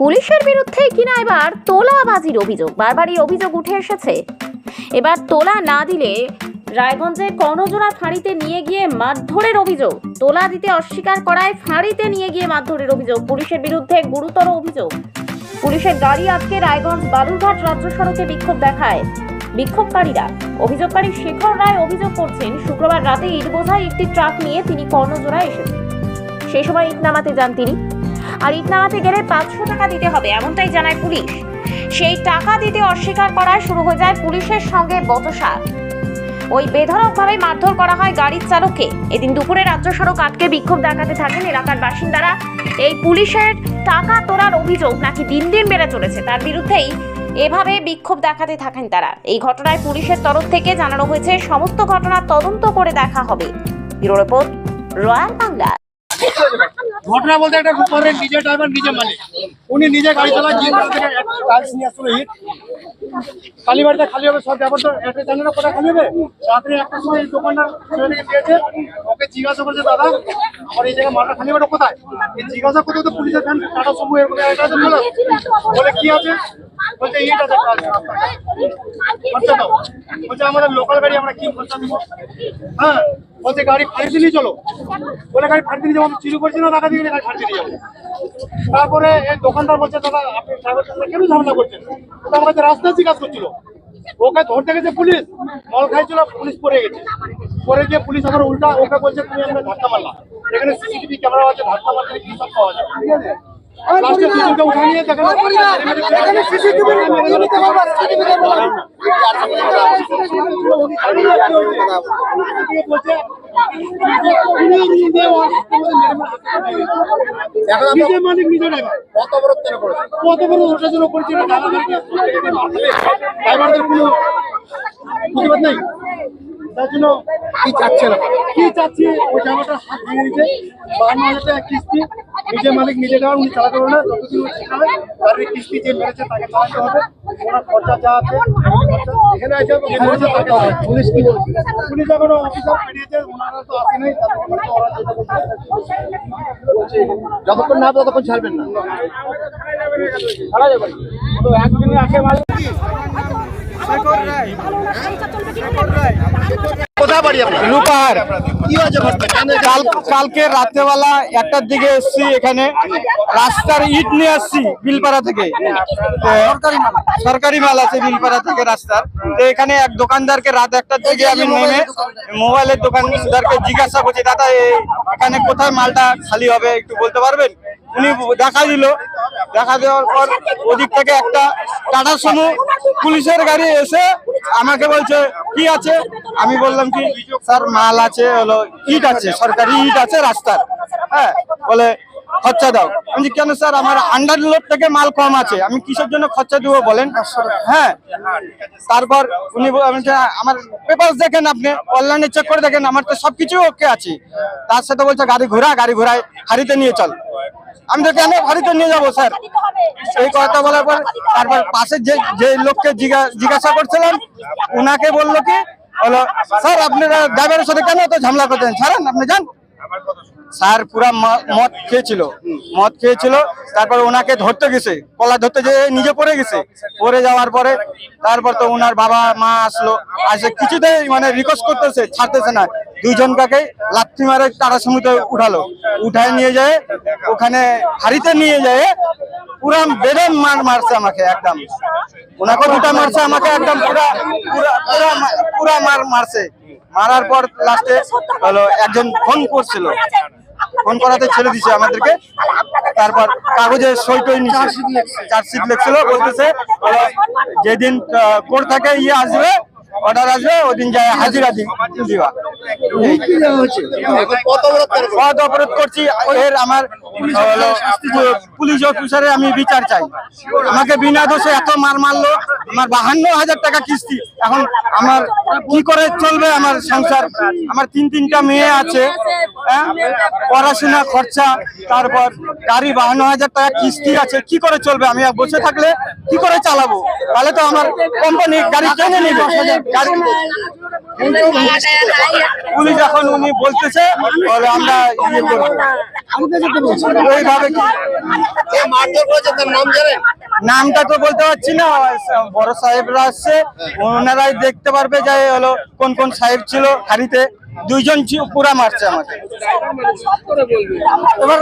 পুলিশের বিরুদ্ধে কিনা এবার তোলাবাজির অভিযোগ? বারবারই অভিযোগ উঠে এসেছে। এবার তোলা না দিলে রায়গঞ্জে কর্ণজোড়া ফাঁড়িতে নিয়ে গিয়ে মারধরের অভিযোগ। তোলা দিতে অস্বীকার করায় ফাঁড়িতে নিয়ে গিয়ে মারধরের অভিযোগ। পুলিশের বিরুদ্ধে গুরুতর অভিযোগ। পুলিশের গাড়ি আজকে রায়গঞ্জ বালুরঘাট রাজ্য সড়কে বিক্ষোভ দেখায় বিক্ষোভকারীরা। অভিযোগকারী শেখর রায় অভিযোগ করছেন, শুক্রবার রাতে ইট বোঝাই একটি ট্রাক নিয়ে তিনি কর্ণজোড়ায় এসেছেন। সেই সময় ইট নামাতে যান তিনি। আর ইট নামাতে গেলে পাঁচশো টাকা দিতে হবে, এমনটাই জানায় পুলিশ। সেই টাকা দিতে অস্বীকার করায় শুরু হয়ে যায় পুলিশের সঙ্গে বচসা ওই বেধড়কভাবে মারধর করা হয় গাড়ির চালককে। এদিন দুপুরে রাজ্য সড়ক আটকে বিক্ষোভ দেখাতে থাকেন এলাকার বাসিন্দারা। এই পুলিশের টাকা তোলার অভিযোগ নাকি দিন দিন বেড়ে চলেছে, তার বিরুদ্ধেই এভাবে বিক্ষোভ দেখাতে থাকেন তারা। এই ঘটনায় পুলিশের তরফ থেকে জানানো হয়েছে, সমস্ত ঘটনার তদন্ত করে দেখা হবে। Bureau report, royal Bangla. ঘটনা বলতে একটা রূপারের নিজে ড্রাইভার নিজে মালিক। উনি নিজে গাড়ি চালায় জিম থেকে টাইলস নিয়ে আসছিল, হিট। খালি বাড়িতে খালি হবে, সব ব্যাপার তো একটা জানে না কোথায় খালি হবে? রাত্রে একটা সময় এই দোকানটা ছেলে দিয়েছে। ওকে জিজ্ঞাসা করছে, দাদা, আমার এই জায়গায় মালটা খালি বাড়ি কোথায়? এই জিজ্ঞাসা করতে তো পুলিশের ফ্যান টাটা সময় এরকম একটা আছে, বলে কি আছে? বলছে ইট আছে বলছে, আমাদের লোকাল গাড়ি আমরা কি দিব? হ্যাঁ বলছে, গাড়ি ফাড়িতে নিয়ে চলো। বলে, গাড়ি ফাড়িতে নিয়ে যাব। আমি চুরি করছি, না, টাকা দিয়ে গাড়ি ফাড়িতে নিয়ে যাব। তারপরে এই দোকানদার বলছে, দাদা, আপনি ড্রাইভার সাথে কেন ঝামেলা করছেন? তো আমার কাছে রাস্তায় জিজ্ঞাসা করছিল। ওকে ধরতে গেছে পুলিশ, মল খাইছিল, পুলিশ পরে গেছে। পরে গিয়ে পুলিশ আবার উল্টা ওকে বলছে, তুমি আমরা ধাক্কা মারলাম এখানে সিসিটিভি ক্যামেরা আছে, ধাক্কা মারলে কি সব পাওয়া যায়? ঠিক আছে নিজে মালিক নিজে ড্রাইভার কত বড় কত বড় ওটার জন্য করেছি না। ড্রাইভারদের ড্রাইভারদের কোনো প্রতিবাদ নেই? তার জন্য কি চাচ্ছেন আপনারা? কি চাচ্ছি? ওই ড্রাইভারটার হাত ভেঙে দিয়েছে। বান্ন হাজার টাকা কিস্তি। নিজে মালিক নিজে ড্রাইভার উনি চালাতে পারবে না যতদিন ও শেখাবে গাড়ির কিস্তি যে মেরেছে তাকে চালাতে হবে। ওনার খরচা যা আছে এখানে আছে যে মেরেছে তাকে হবে। পুলিশ কি বলছে? পুলিশ এখনও অফিসার বেরিয়েছে ওনারা তো আসে নাই তাদের ব্যাপারে তো ওরা যেটা বলছে। যতক্ষণ না হবে ততক্ষণ ছাড়বেন না। কোথায় বাড়ি আপনার? রূপাহার। কি হয়েছে কালকে রাত্রেবেলা একটার দিকে এসছি এখানে। রাস্তার ইট নিয়ে আসছি বিলপাড়া থেকে। সরকারি মাল আছে। বিলপাড়া থেকে রাস্তার। তো এখানে এক দোকানদারকে রাত একটার দিকে আমি নেমে মোবাইলের দোকানদারকে জিজ্ঞাসা করছি দাদা এখানে কোথায় মালটা খালি হবে? একটু বলতে পারবেন? উনি দেখা দিল। দেখা দেওয়ার পর ওদিক থেকে একটা টাটা সমু পুলিশের গাড়ি এসে আমাকে বলছে কি আছে? আমি বললাম কি, স্যার, মাল আছে, হলো ইট আছে, সরকারি ইট আছে রাস্তার। হ্যাঁ বলে, খরচা দাও। আমি কেন স্যার, আমার আন্ডার লোড থেকে মাল কম আছে, আমি কিসের জন্য খরচা দিব বলেন? হ্যাঁ তারপর উনি আমার পেপার দেখেন আপনি অনলাইনে চেক করে দেখেন, আমার তো সবকিছু ওকে আছে। তার সাথে বলছে, গাড়ি ঘোরা, গাড়ি ঘোরায় হাড়িতে নিয়ে চল। আমি তো কেন হাড়িতে নিয়ে যাব, স্যার? এই কথা বলার পর, তারপর পাশে যে যে লোককে জিজ্ঞা- জিজ্ঞাসা করছিলাম, উনাকে বলল কি হলো স্যার আপনারা ড্রাইভারের সাথে কেন এত ঝামেলা করতেন ছাড়েন আপনি যান। স্যার পুরা মদ খেয়েছিল। মদ খেয়েছিল তারপর ওনাকে ধরতে গেছে। কলা ধরতে যে নিজে পড়ে গেছে। পড়ে যাওয়ার পরে তারপর তো ওনার বাবা মা আসলো। আসে কিছুতেই মানে রিকোয়েস্ট করতেছে ছাড়তেছে না। দুইজনকাকে লাথি মারে তারা সমুদ্রে উঠালো। উঠায় নিয়ে যায় ওখানে হাড়িতে নিয়ে যায়। পুরা বেদম মার মারছে আমাকে একদম। ওনাকে দুটা মারছে আমাকে একদম পুরা পুরা পুরা পুরা মার মারছে। মারার পর লাস্টে হলো একজন ফোন করছিল। ফোন করাতে ছেড়ে দিছে আমাদেরকে। তারপর কাগজে সই টই নিচ্ছে চার্জশিট লিখছিল বলতেছে যেদিন কোর্ট থাকে ইয়ে আসবে অর্ডার আসবে ওদিন যায় হাজিরা দিবা। কত কেন করেছে? এর আমার পুলিশ অফিসারে আমি বিচার চাই। আমাকে বিনা দোষে এত মার মারলো আমার বাহান্ন হাজার টাকা কিস্তি। এখন আমার কি করে চলবে আমার সংসার? আমার তিন তিনটা মেয়ে আছে হ্যাঁ? পড়াশোনা খরচা তারপর গাড়ি বাহান্ন হাজার টাকা কিস্তি আছে। কি করে চলবে? আমি আর বসে থাকলে কি করে চালাবো? তাহলে তো আমার কোম্পানি গাড়ি কিনে নিবে গাড়ি পুলিশ এখন উনি বলতেছে বলে আমরা ইয়ে করব। নামটা তো বলতে পারছি না। বড় সাহেবরা আসছে ওনারাই দেখতে পারবে যে হলো কোন কোন সাহেব ছিল হাড়িতে। দুইজন পুরা মারছে আমাকে। এবার